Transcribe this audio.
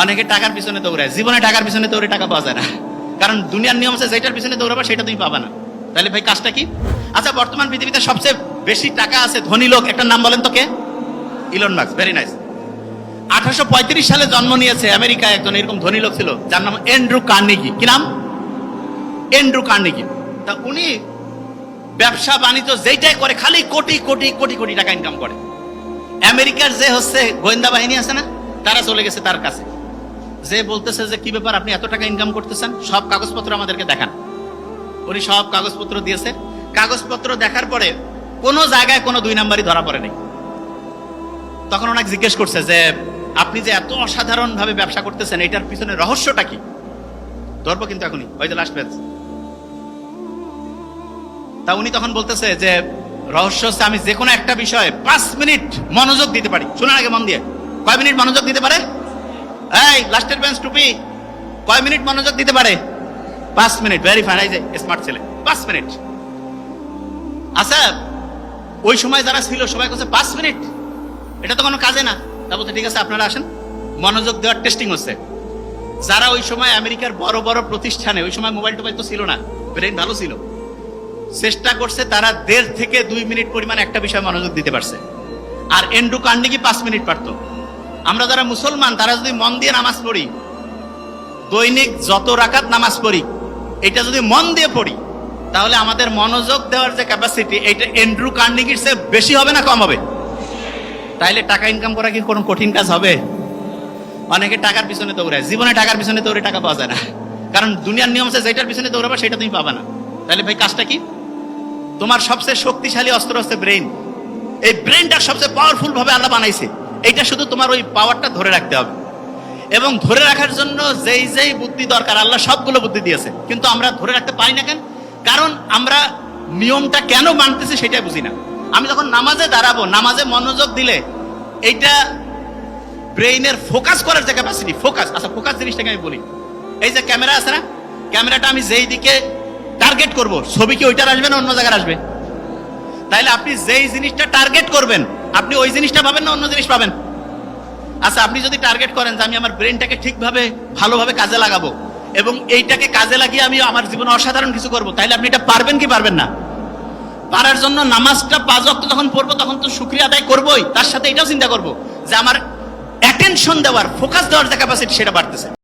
অনেকে টাকার পিছনে দৌড়ায়। জীবনে টাকার পিছনে দৌড়ে টাকা পাওয়া যায় না। কারণ দুনিয়ার নিয়ম আছে যেটার পিছনে দৌড়াবা, সেটা তুমি পাবা না। তাহলে ভাই, কাজটা কি? আচ্ছা বর্তমান পৃথিবীতে সবচেয়ে বেশি টাকা আছে ধনী লোক একটা নাম বলেন তো কে? ইলন মার্কস ভেরি নাইস আঠারোশো পঁয়ত্রিশ সালে জন্ম নিয়েছে আমেরিকায় একজন এরকম ধনী লোক ছিল, যার নাম এন্ড্রু কার্নিগি কি নাম? এন্ড্রু কার্নিগি তা উনি ব্যবসা, বাণিজ্য যেইটাই করে, খালি কোটি কোটি কোটি কোটি টাকা ইনকাম করে। আমেরিকার যে হচ্ছে গোয়েন্দা বাহিনী আছে না, তারা চলে গেছে তার কাছে। যে বলতেছে যে কি ব্যাপার, আপনি এত টাকা ইনকাম করতেছেন, সব কাগজপত্র আমাদেরকে দেখান। উনি সব কাগজপত্র দিয়েছে। কাগজপত্র দেখার পরে কোনো জায়গায় কোনো দুই নাম্বারই ধরা পড়ে নাই তখন ওনাকে জিজ্ঞেস করছে যে, আপনি যে এত অসাধারণ ভাবে ব্যবসা করতেছেন, এটার পিছনে রহস্যটা কি? ধরবো কিন্তু এখনই। ওই যে লাস্ট পেজ তা উনি তখন বলতেছে যে, রহস্য হচ্ছে আমি যে কোনো একটা বিষয়ে পাঁচ মিনিট মনোযোগ দিতে পারি। শোনার আগে মন দিয়ে। কয় মিনিট মনোযোগ দিতে পারে? এই লাস্টের বেঞ্চ টুপি। কয় মিনিট মনোযোগ দিতে পারে? পাঁচ মিনিট ভেরি ফাইন এই যে স্মার্ট ছেলে। পাঁচ মিনিট। আচ্ছা ওই সময় যারা ছিল, সবাই কাছে পাঁচ মিনিট? এটা তো কোনো কাজে না। তা ঠিক আছে, আপনারা আসেন। মনোযোগ দেওয়ার টেস্টিং হচ্ছে। যারা ওই সময় আমেরিকার বড় বড় প্রতিষ্ঠানে, ওই সময় মোবাইল টোবাইল তো ছিল না ব্রেন ভালো ছিল। চেষ্টা করছে তারা দেড় থেকে দুই মিনিট পরিমাণ একটা বিষয়ে মনোযোগ দিতে পারছে। আর এন্ডু কান্ডিকি পাঁচ মিনিট পারত। আমরা যারা মুসলমান, তারা যদি মন দিয়ে নামাজ পড়ি, দৈনিক যত রাকাত নামাজ পড়ি, এটা যদি মন দিয়ে পড়ি, তাহলে আমাদের মনোযোগ দেওয়ার যে ক্যাপাসিটি এটা এন্ড্রু কার্নিগির চেয়ে বেশি হবে না কম হবে? তাইলে টাকা ইনকাম করা কি কোনো কঠিন কাজ হবে? অনেকে টাকার পিছনে দৌড়ায়। জীবনে টাকার পিছনে দৌড়ে টাকা পাওয়া যায় না। কারণ দুনিয়ার নিয়ম আছে, যেটার পিছনে দৌড়াবা, সেটা তুমি পাবা না। তাহলে ভাই, কাজটা কি? তোমার সবচেয়ে শক্তিশালী অস্ত্র হচ্ছে ব্রেন এই ব্রেনটা সবচেয়ে পাওয়ারফুল ভাবে আল্লাহ বানাইছে। এইটা শুধু তোমার ওই পাওয়ারটা ধরে রাখতে হবে। এবং ধরে রাখার জন্য যেই যেই বুদ্ধি দরকার, আল্লাহ সবগুলো বুদ্ধি দিয়েছে। কিন্তু আমরা ধরে রাখতে পারি না কেন? কারণ আমরা নিয়মটা কেন মানতেছি সেটাই বুঝি না। আমি যখন নামাজে দাঁড়াবো, নামাজে মনোযোগ দিলে এইটা ব্রেইনের ফোকাস করার যে ক্যাপাসিটি ফোকাস আচ্ছা ফোকাস জিনিসটাকে আমি বলি। এই যে ক্যামেরা আছে না? ক্যামেরাটা আমি যেই দিকে টার্গেট করব, ছবি কি ওইটার আসবে না অন্য জায়গায় আসবে? তাইলে আপনি যেই জিনিসটা টার্গেট করবেন আপনি ওই জিনিসটা পাবেন না, অন্য জিনিস পাবেন। আচ্ছা আপনি যদি টার্গেট করেন যে আমি আমার ব্রেনটাকে ঠিকভাবে, ভালোভাবে কাজে লাগাবো এবং এইটাকে কাজে লাগিয়ে আমি আমার জীবনে অসাধারণ কিছু করব, তাইলে আপনি এটা পারবেন কি পারবেন না? পারার জন্য নামাজটা পাঁচ অক্ট যখন পড়ব, তখন তো শুক্রিয়া আদায় করবোই। তার সাথে এটাও চিন্তা করব যে আমার অ্যাটেনশন দেওয়ার ফোকাস দেওয়ার যে ক্যাপাসিটি সেটা বাড়তেছে।